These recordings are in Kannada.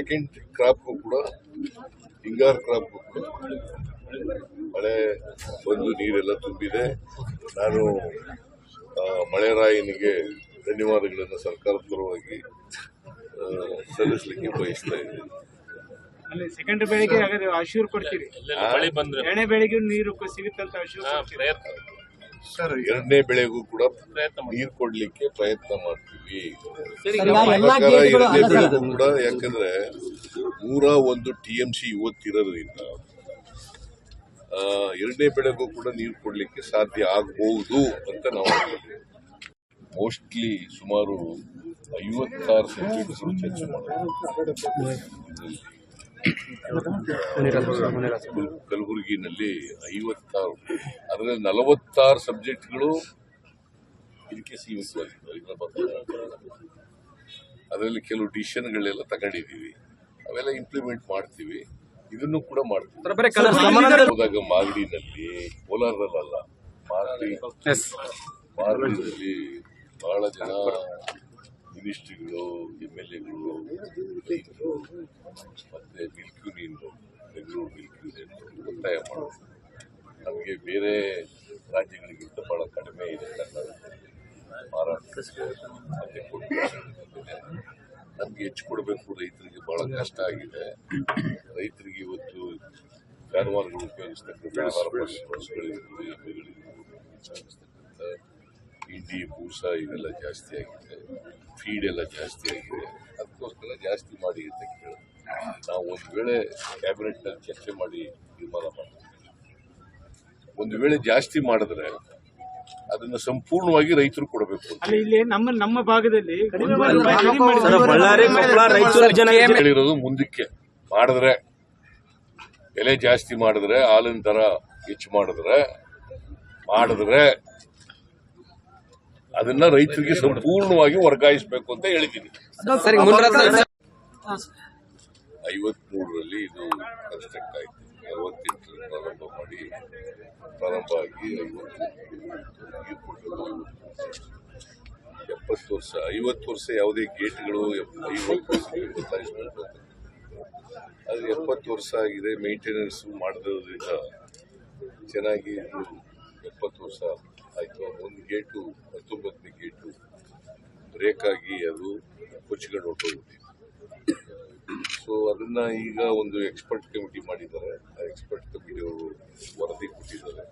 ಸೆಕೆಂಡ್ ಕ್ರಾಪ್ಗೂ ಕೂಡ ಹಿಂಗಾರು ಕ್ರಾಪ್ಗೂ ಕೂಡ ಮಳೆ ಬಂದು ನೀರೆಲ್ಲ ತುಂಬಿದೆ. ನಾನು ಮಳೆರಾಯನಿಗೆ ಧನ್ಯವಾದಗಳನ್ನು ಸರ್ಕಾರದ ಪರವಾಗಿ ಸಲ್ಲಿಸಲಿಕ್ಕೆ ಬಯಸ್ತಾ ಇದ್ದೀನಿ. ಅಲ್ಲಿ ಸೆಕೆಂಡ್ ಬೆಳೆಗೆ ಹಾಗಾದ್ರೆ ಅಶ್ಯೂರ್ ಕೊಡ್ತೀರಿ? ಬೆಳೆಗೆ ನೀರು ಸಿಗುತ್ತಂತ ಆಶೀರ್ ಪ್ರಯತ್ನ. ಸರ್ ಎರಡನೇ ಬೆಳೆಗೂ ಕೂಡ ಪ್ರಯತ್ನ ನೀರು ಕೊಡ್ಲಿಕ್ಕೆ ಪ್ರಯತ್ನ ಮಾಡ್ತೀವಿ. ಎರಡನೇ. ಬೆಳೆಗೂ ಕೂಡ ಯಾಕಂದ್ರೆ ನೂರ ಒಂದು ಟಿ ಎಂ ಸಿ ಇವತ್ತಿರೋದ್ರಿಂದ ಎರಡನೇ ಬೆಳೆಗೂ ಕೂಡ ನೀರು ಕೊಡ್ಲಿಕ್ಕೆ ಸಾಧ್ಯ ಆಗಬಹುದು ಅಂತ ನಾವು ಮೋಸ್ಟ್ಲಿ ಸುಮಾರು ಐವತ್ತಾರು ಸಬ್ಜೆಕ್ಟ್ಗಳು ಚರ್ಚೆ ಮಾಡಿದ್ವಿ ಕಲ್- ಕಲಬುರಗಿನಲ್ಲಿ ಐವತ್ತಾರು ಅದರಲ್ಲಿ ನಲವತ್ತಾರು ಸಬ್ಜೆಕ್ಟ್ಗಳು ಇದಕ್ಕೆ ಸೀಮಿತವಾಗಿದ್ದಾವೆ. ಅದರಲ್ಲಿ ಕೆಲವು ಡಿಸಿಷನ್ಗಳೆಲ್ಲ ತಗೊಂಡಿದ್ದೀವಿ. ಅವೆಲ್ಲ ಇಂಪ್ಲಿಮೆಂಟ್ ಮಾಡ್ತೀವಿ. ಇದನ್ನು ಕೂಡ ಮಾಡ್ತೀವಿ. ಹೋದಾಗ ಮಾಗಡಿನಲ್ಲಿ ಕೋಲಾರದಲ್ಲ ಮಾಗಡಿ. ಮಾಗಡಿನಲ್ಲಿ ಬಹಳ ಜನ ಮಿನಿಸ್ಟ್ರಿಗಳು ಎಂ ಎಲ್ ಎಗಳು ರೈತರು ಮತ್ತೆ milk union Bengaluru milk union ಒತ್ತಾಯ ಮಾಡೋದು ನಮಗೆ ಬೇರೆ ರಾಜ್ಯಗಳಿಗಿಂತ ಬಹಳ ಕಡಿಮೆ ಇದೆ ಕೊಡ್ಬೇಕು. ನಮ್ಗೆ ಹೆಚ್ಚು ಕೊಡಬೇಕು ರೈತರಿಗೆ ಬಹಳ ಕಷ್ಟ ಆಗಿದೆ ರೈತರಿಗೆ ಇವತ್ತು ಜಾನುವಾರುಗಳು ಉಪಯೋಗಿಸ್ತಕ್ಕಂಥ ಆಹಾರ ಭೂಸ ಇವೆಲ್ಲ ಜಾಸ್ತಿ ಆಗಿದೆ ಫೀಡ್ ಎಲ್ಲ ಜಾಸ್ತಿ ಆಗಿದೆ. ಅದಕ್ಕೋಸ್ಕರ ಜಾಸ್ತಿ ಮಾಡಿ ಅಂತ ಕೇಳಿ ನಾವು ಒಂದು ವೇಳೆ ಕ್ಯಾಬಿನೆಟ್ನಲ್ಲಿ ಚರ್ಚೆ ಮಾಡಿ ತೀರ್ಮಾನ ಮಾಡ್ತೀವಿ. ಒಂದು ವೇಳೆ ಜಾಸ್ತಿ ಮಾಡಿದ್ರೆ ಅದನ್ನು ಸಂಪೂರ್ಣವಾಗಿ ರೈತರು ಕೊಡಬೇಕು ನಮ್ಮ ನಮ್ಮ ಭಾಗದಲ್ಲಿ ಹೇಳಿರೋದು ಮುಂದಕ್ಕೆ. ಮಾಡಿದ್ರೆ ಬೆಲೆ ಜಾಸ್ತಿ ಮಾಡಿದ್ರೆ ಹಾಲಿನ ದರ ಹೆಚ್ಚು ಮಾಡಿದ್ರೆ ಮಾಡಿದ್ರೆ ಅದನ್ನ ರೈತರಿಗೆ ಸಂಪೂರ್ಣವಾಗಿ ವರ್ಗಾಯಿಸಬೇಕು ಅಂತ ಹೇಳಿದ್ದೀನಿ. ಐವತ್ಮೂರರಲ್ಲಿ ಇದು ಕನ್ಸ್ಟ್ರಕ್ಟ್ ಆಯಿತು. ಅರವತ್ತೆಂಟರಲ್ಲಿ ಪ್ರಾರಂಭ ಮಾಡಿ ಪ್ರಾರಂಭ ಆಗಿ ಐವತ್ತು ಎಪ್ಪತ್ತು ವರ್ಷ. ಐವತ್ತು ವರ್ಷ ಯಾವುದೇ ಗೇಟ್ಗಳು ಎಪ್- ಐವತ್ತು ವರ್ಷ ಬದಲಾಯಿಸಬೇಕು ಅದು ಎಪ್ಪತ್ತು ವರ್ಷ ಆಗಿದೆ ಮೇಂಟೆನೆನ್ಸ್ ಮಾಡಿದ್ರಿಂದ ಚೆನ್ನಾಗಿ ಇದು ಎಪ್ಪತ್ತು ವರ್ಷ ಆಯಿತು ಒಂದು ಗೇಟು ಹತ್ತೊಂಬತ್ತನೇ ಗೇಟು ಬ್ರೇಕ್ ಆಗಿ ಅದು ಕೊಚ್ಚಿಕೊಂಡು ಹೊಟ್ಟೋಗುತ್ತೆ ಸೊ ಅದನ್ನ ಈಗ ಒಂದು ಎಕ್ಸ್ಪರ್ಟ್ ಕಮಿಟಿ ಮಾಡಿದ್ದಾರೆ. ಆ ಎಕ್ಸ್ಪರ್ಟ್ ಕಮಿಟಿ ಅವರು ವರದಿ ಕೊಟ್ಟಿದ್ದಾರೆ.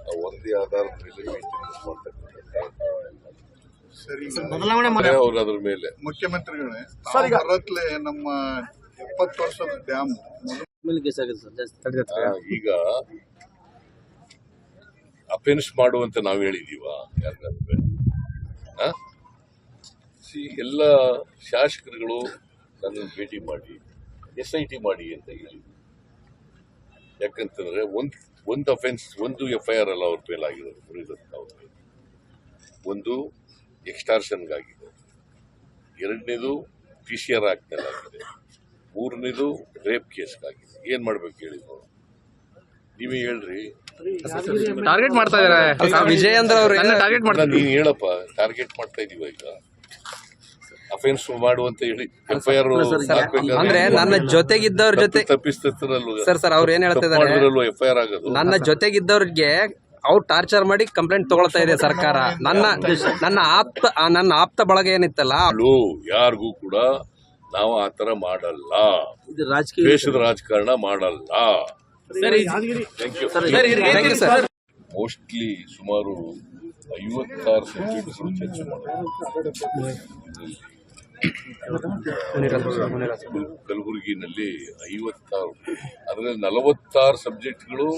ಆ ವರದಿ ಆಧಾರದ ಮೇಲೆ ಮೇಂಟೆನೆನ್ಸ್ ಮಾಡ್ತಕ್ಕಂಥ ಸರಿ ಬದಲಾವಣೆ ಮಾಡಿ ಅವ್ರು ಅದ್ರ ಮೇಲೆ. ಮುಖ್ಯಮಂತ್ರಿಗಳೇ ನಮ್ಮ ಎಪ್ಪತ್ತು ವರ್ಷದ ಡ್ಯಾಮ್. ಈಗ ಅಫೆನ್ಸ್ ಮಾಡುವಂತ ನಾವು ಹೇಳಿದೀವ? ಯಾರಿಗಾದ್ರೆ? ಸಿ, ಎಲ್ಲ ಶಾಸಕರುಗಳು ನನ್ನನ್ನು ಭೇಟಿ ಮಾಡಿ, ಎಸ್ ಐ ಟಿ ಮಾಡಿ ಅಂತ ಹೇಳಿ ಯಾಕಂತಂದ್ರೆ ಒಂದು ಒಂದು ಅಫೆನ್ಸ್ ಒಂದು ಎಫ್ ಐ ಆರ್ ಅಲ್ಲ ಅವ್ರ ಮೇಲೆ ಆಗಿರೋದು ಮುರಿದಂತ ಅವ್ರ ಮೇಲೆ. ಒಂದು ಎಕ್ಸ್ಟಾರ್ಷನ್ಗಾಗಿದೆ ಎರಡನೇದು ಪಿ ಸಿ ಆರ್ ಆಗಿದೆ ಮೂರನೇದು ರೇಪ್ ಕೇಸ್ಗಾಗಿದೆ ಏನ್ ಮಾಡ್ಬೇಕು ಹೇಳಿದ್ರು? ನೀವೇ ಹೇಳ್ರಿ. ಟಾರ್ಗೆಟ್ ಮಾಡ್ತಾ ಇದಾರೆ. ವಿಜಯ್ ಅಂದ್ರೆ ಅವ್ರು ಟಾರ್ಗೆಟ್ ಮಾಡ್ತಾರೆ ನೀನ್ ಹೇಳಪ್ಪ ಟಾರ್ಗೆಟ್ ಮಾಡ್ತಾ ಇದೀವ ಈಗ. ಅಫೆನ್ಸ್ ಮಾಡುವಂತ ಹೇಳಿ. ಎಫ್ ಐ ಆರ್ ಅಂದ್ರೆ ನನ್ನ ಜೊತೆಗಿದ್ದವ್ರ ಜೊತೆ ತಪ್ಪಿಸ್ತರಲ್ವ ಸರ್ ಸರ್ ಅವ್ರು ಏನ್ ಹೇಳ್ತಿದ್ದಾರೆ ಎಫ್ ಐ ಆರ್ ಆಗೋದು? ನನ್ನ ಜೊತೆಗಿದ್ದವ್ರಿಗೆ ಅವ್ರು ಟಾರ್ಚರ್ ಮಾಡಿ ಕಂಪ್ಲೇಂಟ್ ತಗೊಳ್ತಾ ಇದೆ ಸರ್ಕಾರ. ನನ್ನ ನನ್ನ ಆಪ್ತ ನನ್ನ ಆಪ್ತ ಬಳಗ ಏನಿತ್ತಲ್ಲ? ಯಾರಿಗೂ ಕೂಡ ನಾವು ಆ ತರ ಮಾಡಲ್ಲ. ದೇಶದ ರಾಜಕಾರಣ ಮಾಡಲ್ಲ. Thank thank you sir mostly ಸುಮಾರು ಐವತ್ತಾರು ಸಬ್ಜೆಕ್ಟ್ಗಳು ಚರ್ಚೆ ಮಾಡಿದ್ರು ಕಲ್- ಕಲಬುರಗಿನಲ್ಲಿ ಐವತ್ತಾರು ಅದರಲ್ಲಿ ನಲವತ್ತಾರು ಸಬ್ಜೆಕ್ಟ್ಗಳು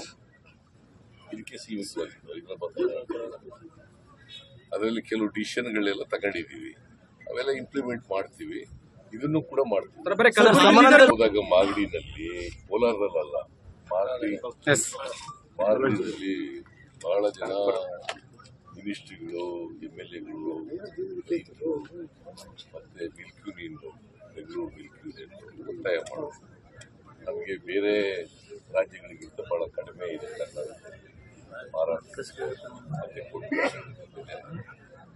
ಇದಕ್ಕೆ ಸೀಮಿತವಾಗಿದ್ದಾವೆ ಅದರಲ್ಲಿ ಕೆಲವು ಡಿಸಿಷನ್ಗಳೆಲ್ಲ ತಗೊಂಡಿದ್ದೀವಿ. ಅವೆಲ್ಲ ಇಂಪ್ಲಿಮೆಂಟ್ ಮಾಡ್ತೀವಿ. ಇದನ್ನು ಕೂಡ ಮಾಡ್ತೀವಿ. ಹೋದಾಗ ಮಾಗಡಿನಲ್ಲಿ ಕೋಲಾರದಲ್ಲ. ಮಾಗಡಿ ಮಾಗಡಿನಲ್ಲಿ ಬಹಳ ಜನ ಮಿನಿಸ್ಟ್ರಿಗಳು ಎಂ ಎಲ್ ಎಗಳು ಮತ್ತೆ milk union Bengaluru milk union ಒತ್ತಾಯ ಮಾಡೋದು. ನಮಗೆ ಬೇರೆ ರಾಜ್ಯಗಳಿಗಿಂತ ಬಹಳ ಕಡಿಮೆ ಇದೆ ಕರ್ನಾಟಕದಲ್ಲಿ. ಮಾರಾಟ.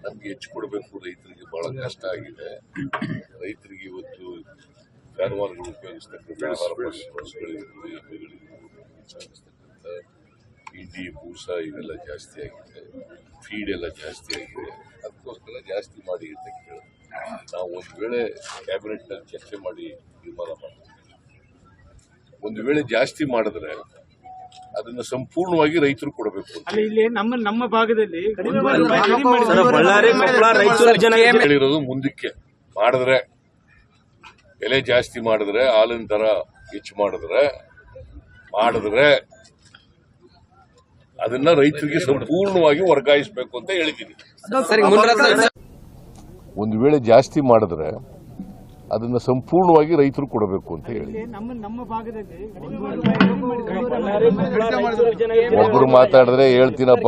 ನಮ್ಗೆ ಹೆಚ್ಚು ಕೊಡಬೇಕು ರೈತರಿಗೆ ಬಹಳ ಕಷ್ಟ ಆಗಿದೆ. ರೈತರಿಗೆ ಇವತ್ತು ಜಾನುವಾರುಗಳು ಉಪಯೋಗಿಸ್ತಕ್ಕಂಥ ಆಹಾರ ಪದಾರ್ಥಗಳಿರ್ಬೋದು, ಎಮ್ಮೆಗಳಿರ್ಬೋದು, ಭೂಸ ಬೂಸ ಇವೆಲ್ಲ ಜಾಸ್ತಿ ಆಗಿದೆ. ಫೀಡ್ ಎಲ್ಲ ಜಾಸ್ತಿ ಆಗಿದೆ. ಅದಕ್ಕೋಸ್ಕರ ಜಾಸ್ತಿ ಮಾಡಿ ಅಂತ ಕೇಳಿದ್ರು ನಾವು ಒಂದು ವೇಳೆ ಕ್ಯಾಬಿನೆಟ್ನಲ್ಲಿ ಚರ್ಚೆ ಮಾಡಿ ತೀರ್ಮಾನ ಮಾಡ್ತೀವಿ. ಒಂದು ವೇಳೆ ಜಾಸ್ತಿ ಮಾಡಿದ್ರೆ ಅದನ್ನು ಸಂಪೂರ್ಣವಾಗಿ ರೈತರು ಕೊಡಬೇಕು ನಮ್ಮ ನಮ್ಮ ಭಾಗದಲ್ಲಿ ಹೇಳಿರೋದು ಮುಂದಕ್ಕೆ. ಮಾಡಿದ್ರೆ ಬೆಲೆ ಜಾಸ್ತಿ ಮಾಡಿದ್ರೆ ಹಾಲಿನ ದರ ಹೆಚ್ಚು ಮಾಡಿದ್ರೆ ಮಾಡಿದ್ರೆ ಅದನ್ನ ರೈತರಿಗೆ ಸಂಪೂರ್ಣವಾಗಿ ವರ್ಗಾಯಿಸಬೇಕು ಅಂತ ಹೇಳಿದ್ದೀನಿ. ಒಂದು ವೇಳೆ ಜಾಸ್ತಿ ಮಾಡಿದ್ರೆ ಅದನ್ನ ಸಂಪೂರ್ಣವಾಗಿ ರೈತರು ಕೊಡಬೇಕು ಅಂತ ಹೇಳಿ. ಒಬ್ಬರು ಮಾತಾಡಿದ್ರೆ ಹೇಳ್ತೀನಪ್ಪ.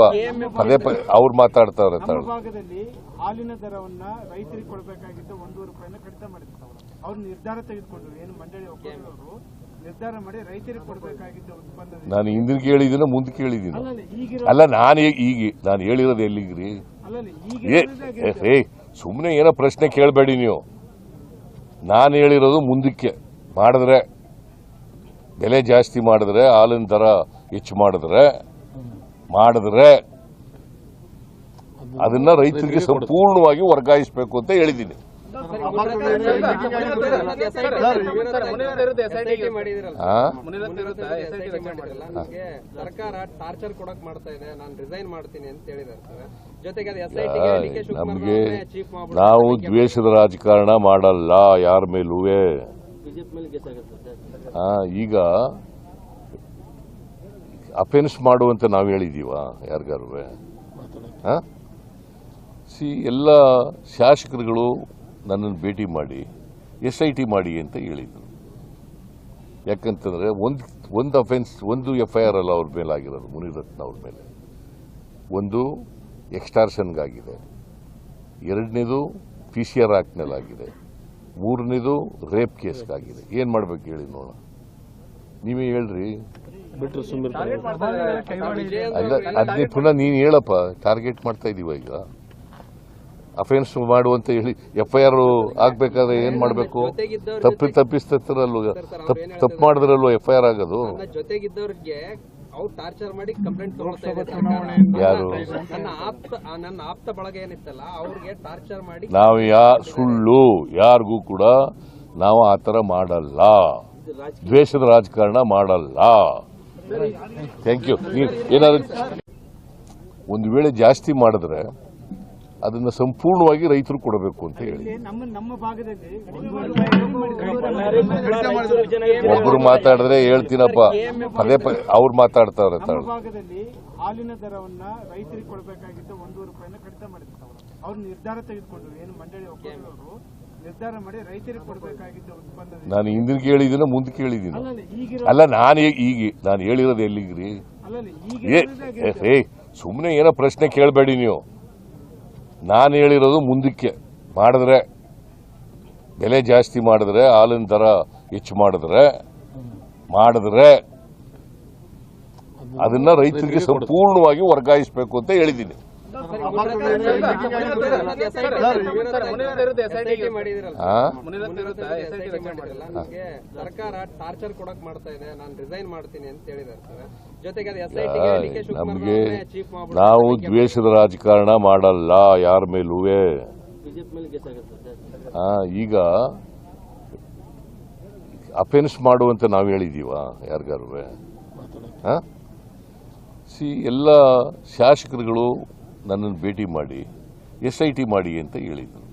ಪದೇ ಪದೇ ಅವ್ರು ಮಾತಾಡ್ತಾರೆ ನಮ್ಮ ಭಾಗದಲ್ಲಿ ಹಾಲಿನ ದರವನ್ನ ರೈತರಿಗೆ ಕೊಡಬೇಕಾಗಿದ್ದ ಒಂದೂವರೆ ರೂಪಾಯಿನ ಕಡಿತ ಮಾಡಿದ್ರು. ಅವ್ರು ನಿರ್ಧಾರ ತೆಗೆದುಕೊಂಡ್ರು. ಏನು ಮಂಡಳಿ ಒಕ್ಕೂಟದವರು ನಿರ್ಧಾರ ಮಾಡಿ ರೈತರಿಗೆ ಕೊಡಬೇಕಾಗಿದ್ದ ಉತ್ಪನ್ನ ನಾನು ಹಿಂದಿನ ಕೇಳಿದ್ದೀನ ಮುಂದೆ ಕೇಳಿದ್ದೀನಿ. ಅಲ್ಲ ನಾನು ಈಗ ನಾನು ಹೇಳಿರೋದು ಎಲ್ಲಿಗ್ರಿ? ಏ ಸುಮ್ಮನೆ ಏನೋ ಪ್ರಶ್ನೆ ಕೇಳಬೇಡಿ ನೀವು. ನಾನು ಹೇಳಿರೋದು ಮುಂದಕ್ಕೆ. ಮಾಡಿದ್ರೆ ಬೆಲೆ ಜಾಸ್ತಿ ಮಾಡಿದ್ರೆ ಹಾಲಿನ ದರ ಹೆಚ್ಚು ಮಾಡಿದ್ರೆ ಮಾಡಿದ್ರೆ ಅದನ್ನ ರೈತರಿಗೆ ಸಂಪೂರ್ಣವಾಗಿ ವರ್ಗಾಯಿಸಬೇಕು ಅಂತ ಹೇಳಿದ್ದೀನಿ? ಸರ್ಕಾರ ಟಾರ್ಚರ್ ಕೊಡಕ್ ಮಾಡ್ತಾ ಇದೆ. ನಾನು ರಿಸೈನ್ ಮಾಡ್ತೀನಿ ಅಂತ ಹೇಳಿದ್ದಾರೆ ಸರ್. ಜೊತೆಗೆ ಅದು ಎಸ್ ಐ ನಮಗೆ ನಾವು ದ್ವೇಷದ ರಾಜಕಾರಣ ಮಾಡಲ್ಲ ಯಾರ ಮೇಲೂ ಈಗ ಅಫೆನ್ಸ್ ಮಾಡುವಂತ ನಾವು ಹೇಳಿದೀವ ಯಾರಿಗಾರು ಸಿ ಎಲ್ಲ ಶಾಸಕರುಗಳು ನನ್ನನ್ನು ಭೇಟಿ ಮಾಡಿ ಎಸ್ ಐ ಟಿ ಮಾಡಿ ಅಂತ ಹೇಳಿದರು. ಯಾಕಂತಂದರೆ ಒಂದು ಒಂದು ಅಫೆನ್ಸ್ ಒಂದು ಎಫ್ ಐ ಆರ್ ಅಲ್ಲ ಅವ್ರ ಮೇಲೆ ಆಗಿರೋದು ಮುನಿರತ್ನ ಅವ್ರ ಮೇಲೆ. ಒಂದು ಎಕ್ಸ್ಟಾರ್ಷನ್ಗಾಗಿದೆ. ಎರಡನೇದು ಪಿ ಸಿ ಆರ್ ಆಗಿದೆ ಮೂರನೇದು ರೇಪ್ ಕೇಸ್ಗಾಗಿದೆ. ಏನು ಮಾಡ್ಬೇಕು ಹೇಳಿ ನೋಡೋಣ. ನೀವೇ ಹೇಳ್ರಿ. ಅಲ್ಲ ಅದನ್ನೇ ಪುನಃ ನೀನು ಹೇಳಪ್ಪ. ಟಾರ್ಗೆಟ್ ಮಾಡ್ತಾ ಇದೀವ ಈಗ. ಅಫೆನ್ಸ್ ಮಾಡುವಂತ ಹೇಳಿ ಎಫ್ ಐ ಆರ್ ಆಗ್ಬೇಕಾದ್ರೆ ಏನ್ ಮಾಡಬೇಕು? ತಪ್ಪಿ ತಪ್ಪಿಸ್ತಿರಲ್ವ ತಪ್ಪು ತಪ್ಪು ಮಾಡಿದ್ರಲ್ವ ಎಫ್ ಐ ಆರ್ ಆಗೋದು ಟಾರ್ಚರ್ ಮಾಡಿ ಕಂಪ್ಲೇಂಟ್ ತಗೊಳ್ತಾ ಯಾರು? ನನ್ನ ಆಪ್ತ ನನ್ನ ಆಪ್ತ ಬಳಗ ಏನಿತ್ತಲ್ಲ ಅವ್ರಿಗೆ ಟಾರ್ಚರ್ ಮಾಡಿ ನಾವು ಯಾ ಸುಳ್ಳು ಯಾರಿಗೂ ಕೂಡ ನಾವು ಆ ಥರ ಮಾಡಲ್ಲ. ದ್ವೇಷದ ರಾಜಕಾರಣ ಮಾಡಲ್ಲ. ಥ್ಯಾಂಕ್ ಯು ನೀವು ಏನಾದ್ರು ಒಂದು ವೇಳೆ ಜಾಸ್ತಿ ಮಾಡಿದ್ರೆ ಅದನ್ನ ಸಂಪೂರ್ಣವಾಗಿ ರೈತರು ಕೊಡಬೇಕು ಅಂತ ಹೇಳಿ. ಒಬ್ಬರು ಮಾತಾಡಿದ್ರೆ ಹೇಳ್ತೀನಪ್ಪ. ಅದೇ ಪದೇ ಅವ್ರು ಭಾಗದಲ್ಲಿ ಹಾಲಿನ ದರವನ್ನ ರೈತರಿಗೆ ಕೊಡಬೇಕಾಗಿದ್ದ ಒಂದೂವರೆ ರೂಪಾಯಿನ ಕಡಿತ ಮಾಡಿದ್ರು ಅವ್ರು. ನಿರ್ಧಾರ ತೆಗೆದುಕೊಂಡ್ರು. ಏನು ಮಂಡಳಿ ಒಕ್ಕೂಟದವರು ನಿರ್ಧಾರ ಮಾಡಿ ರೈತರಿಗೆ ಕೊಡಬೇಕಾಗಿದ್ದ ಉತ್ಪನ್ನ ನಾನು ಹಿಂದಿನ ಕೇಳಿದಿನ ಮುಂದೆ ಕೇಳಿದ್ದೀನಿ? ಅಲ್ಲ ನಾನು ಈಗ ನಾನು ಹೇಳಿರೋದು ಎಲ್ಲಿಗ್ರಿ? ಏ ಸುಮ್ಮನೆ ಏನೋ ಪ್ರಶ್ನೆ ಕೇಳಬೇಡಿ ನೀವು. ನಾನು ಹೇಳಿರೋದು ಮುಂದಕ್ಕೆ ಮಾಡಿದ್ರೆ ಬೆಲೆ ಜಾಸ್ತಿ ಮಾಡಿದ್ರೆ ಹಾಲಿನ ದರ ಹೆಚ್ಚು ಮಾಡಿದ್ರೆ ಮಾಡಿದ್ರೆ ಅದನ್ನ ರೈತರಿಗೆ ಸಂಪೂರ್ಣವಾಗಿ ವರ್ಗಾಯಿಸಬೇಕು ಅಂತ ಹೇಳಿದ್ದೀನಿ? ಸರ್ಕಾರ ಟಾರ್ಚರ್ ಕೊಡಕ್ ಮಾಡ್ತಾ ಇದೆ ನಾನು ರಿಸೈನ್ ಮಾಡ್ತೀನಿ ಅಂತ ಹೇಳಿದ್ದಾರೆ ನಮಗೆ ನಾವು ದ್ವೇಷದ ರಾಜಕಾರಣ ಮಾಡಲ್ಲ ಯಾರ ಮೇಲೂ ಈಗ ಅಫೆನ್ಸ್ ಮಾಡುವಂತ ನಾವು ಹೇಳಿದೀವ ಯಾರಿಗಾರು ಸಿ ಎಲ್ಲ ಶಾಸಕರುಗಳು ನನ್ನನ್ನು ಭೇಟಿ ಮಾಡಿ ಎಸ್ ಐ ಟಿ ಮಾಡಿ ಅಂತ ಹೇಳಿದರು.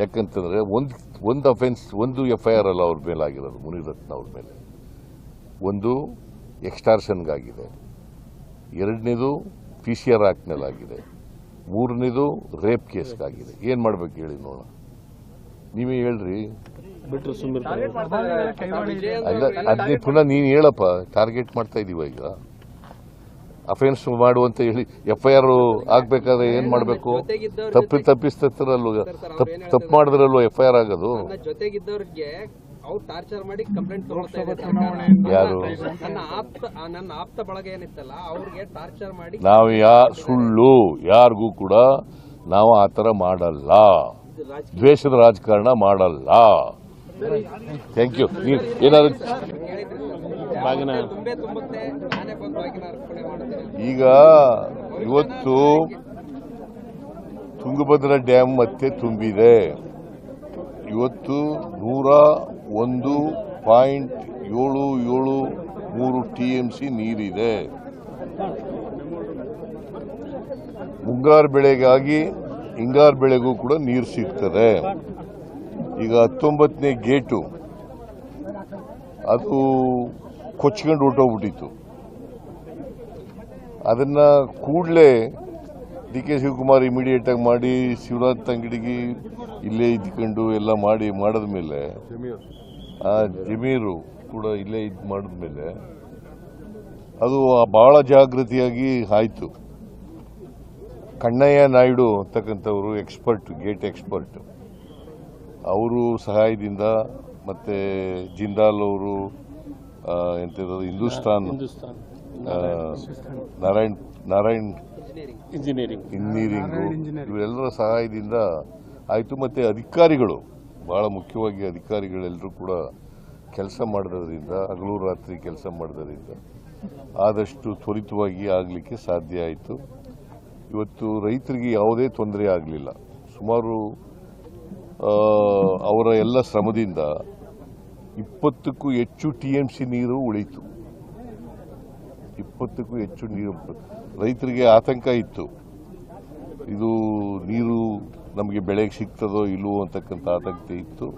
ಯಾಕಂತಂದರೆ ಒಂದು ಒಂದು ಅಫೆನ್ಸ್ ಒಂದು ಎಫ್ ಐ ಆರ್ ಅಲ್ಲ ಅವ್ರ ಮೇಲೆ ಆಗಿರೋದು ಮುನಿರತ್ನ ಅವ್ರ ಮೇಲೆ. ಒಂದು ಎಕ್ಸ್ಟಾರ್ಷನ್ಗಾಗಿದೆ. ಎರಡನೇದು ಪಿ ಸಿ ಆರ್ ಆಗಿದೆ ಮೂರನೇದು ರೇಪ್ ಕೇಸ್ಗಾಗಿದೆ. ಏನು ಮಾಡ್ಬೇಕು ಹೇಳಿ ನೋಡೋಣ. ನೀವೇ ಹೇಳ್ರಿ. ಅಲ್ಲ ಅದನ್ನೇ ಪುನಃ ನೀನು ಹೇಳಪ್ಪ ಟಾರ್ಗೆಟ್ ಮಾಡ್ತಾ ಇದೀವ ಈಗ. ಅಫೆನ್ಸ್ ಮಾಡುವಂತ ಹೇಳಿ ಎಫ್ ಐ ಆರ್ ಆಗ್ಬೇಕಾದ್ರೆ ಏನ್ ಮಾಡಬೇಕು? ತಪ್ಪಿ ತಪ್ಪಿಸ್ತಿರಲ್ವ ತಪ್ಪು ತಪ್ಪು ಮಾಡಿದ್ರಲ್ವ ಎಫ್ ಐ ಆರ್ ಆಗೋದು? ನನ್ನ ಜೊತೆಗಿದ್ದವ್ರಿಗೆ ಅವ್ರು ಟಾರ್ಚರ್ ಮಾಡಿ ಕಂಪ್ಲೇಂಟ್ ತಗೊಳ್ತಾ ಇದೆ ಸರ್ಕಾರ. ಯಾರು? ನನ್ನ ಆಪ್ತ ಆ ನನ್ನ ಆಪ್ತ ಬಳಗ ಏನಿತ್ತಲ್ಲ ಅವ್ರಿಗೆ ಟಾರ್ಚರ್ ಮಾಡಿ ನಾವು ಯಾ ಸುಳ್ಳು ಯಾರಿಗೂ ಕೂಡ ನಾವು ಆ ಥರ ಮಾಡಲ್ಲ. ದ್ವೇಷದ ರಾಜಕಾರಣ ಮಾಡಲ್ಲ. ಥ್ಯಾಂಕ್ ಯು ಏನಾದ್ರು ಬಾಗಿನ ಈಗ ಇವತ್ತು ತುಂಗಭದ್ರಾ ಡ್ಯಾಮ್ ಮತ್ತೆ ತುಂಬಿದೆ. ಇವತ್ತು ನೂರ ಒಂದು ಪಾಯಿಂಟ್ ಏಳು ಏಳು ಮೂರು ಟಿ ಎಂ ಸಿ ನೀರಿದೆ. ಮುಂಗಾರು ಬೆಳೆಗಾಗಿ ಹಿಂಗಾರು ಬೆಳೆಗೂ ಕೂಡ ನೀರು ಸಿಗ್ತದೆ. ಈಗ ಹತ್ತೊಂಬತ್ತನೇ ಗೇಟು. ಅದು ಕೊಚ್ಕೊಂಡು ಹೊರ್ಟೋಗ್ಬಿಟ್ಟಿತ್ತು ಅದನ್ನ ಕೂಡಲೇ ಡಿ ಕೆ ಶಿವಕುಮಾರ್ ಇಮಿಡಿಯೇಟ್ ಆಗಿ ಮಾಡಿ ಶಿವರಾಜ್ ತಂಗಡಿಗೆ ಇಲ್ಲೇ ಇದ್ಕೊಂಡು ಎಲ್ಲ ಮಾಡಿ ಮಾಡಿದ್ಮೇಲೆ, ಆ ಜಮೀರು ಕೂಡ ಇಲ್ಲೇ ಇದು ಮಾಡಿದ್ಮೇಲೆ ಅದು ಬಹಳ ಜಾಗೃತಿಯಾಗಿ ಆಯಿತು. ಕಣ್ಣಯ್ಯ ನಾಯ್ಡು ಅಂತಕ್ಕಂಥವರು ಎಕ್ಸ್ಪರ್ಟ್ ಗೇಟ್ ಎಕ್ಸ್ಪರ್ಟ್ ಅವರು ಸಹಾಯದಿಂದ ಮತ್ತೆ ಜಿಂದಾಲ್ ಅವರು ಎಂಥದ್ದು ಹಿಂದೂಸ್ತಾನ್ ನಾರಾಯಣ್ ನಾರಾಯಣ್ ಇಂಜಿನಿಯರಿಂಗ್. ಇಂಜಿನಿಯರಿಂಗ್ ಇವರೆಲ್ಲರ ಸಹಾಯದಿಂದ ಆಯಿತು. ಮತ್ತು ಅಧಿಕಾರಿಗಳು ಭಾಳ ಮುಖ್ಯವಾಗಿ ಅಧಿಕಾರಿಗಳೆಲ್ಲರೂ ಕೂಡ ಕೆಲಸ ಮಾಡಿದ್ರಿಂದ ಹಗಲು ರಾತ್ರಿ ಕೆಲಸ ಮಾಡಿದ್ರಿಂದ ಆದಷ್ಟು ತ್ವರಿತವಾಗಿ ಆಗಲಿಕ್ಕೆ ಸಾಧ್ಯ ಆಯಿತು. ಇವತ್ತು ರೈತರಿಗೆ ಯಾವುದೇ ತೊಂದರೆ ಆಗಲಿಲ್ಲ. ಸುಮಾರು ಅವರ ಎಲ್ಲ ಶ್ರಮದಿಂದ ಇಪ್ಪತ್ತಕ್ಕೂ ಹೆಚ್ಚು ಟಿ ಎಂ ಸಿ ನೀರು ಉಳಿತು. ಇಪ್ಪತ್ತಕ್ಕೂ ಹೆಚ್ಚು ನೀರು ರೈತರಿಗೆ ಆತಂಕ ಇತ್ತು. ಇದು ನೀರು ನಮಗೆ ಬೆಳೆಗೆ ಸಿಗ್ತದೋ ಇಲ್ಲವೋ ಅಂತಕ್ಕಂಥ ಆತಂಕ ಇತ್ತು.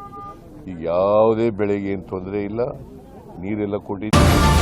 ಈಗ ಯಾವುದೇ ಬೆಳೆಗೆ ಏನು ತೊಂದರೆ ಇಲ್ಲ. ನೀರೆಲ್ಲ ಕೊಟ್ಟಿದ್ದು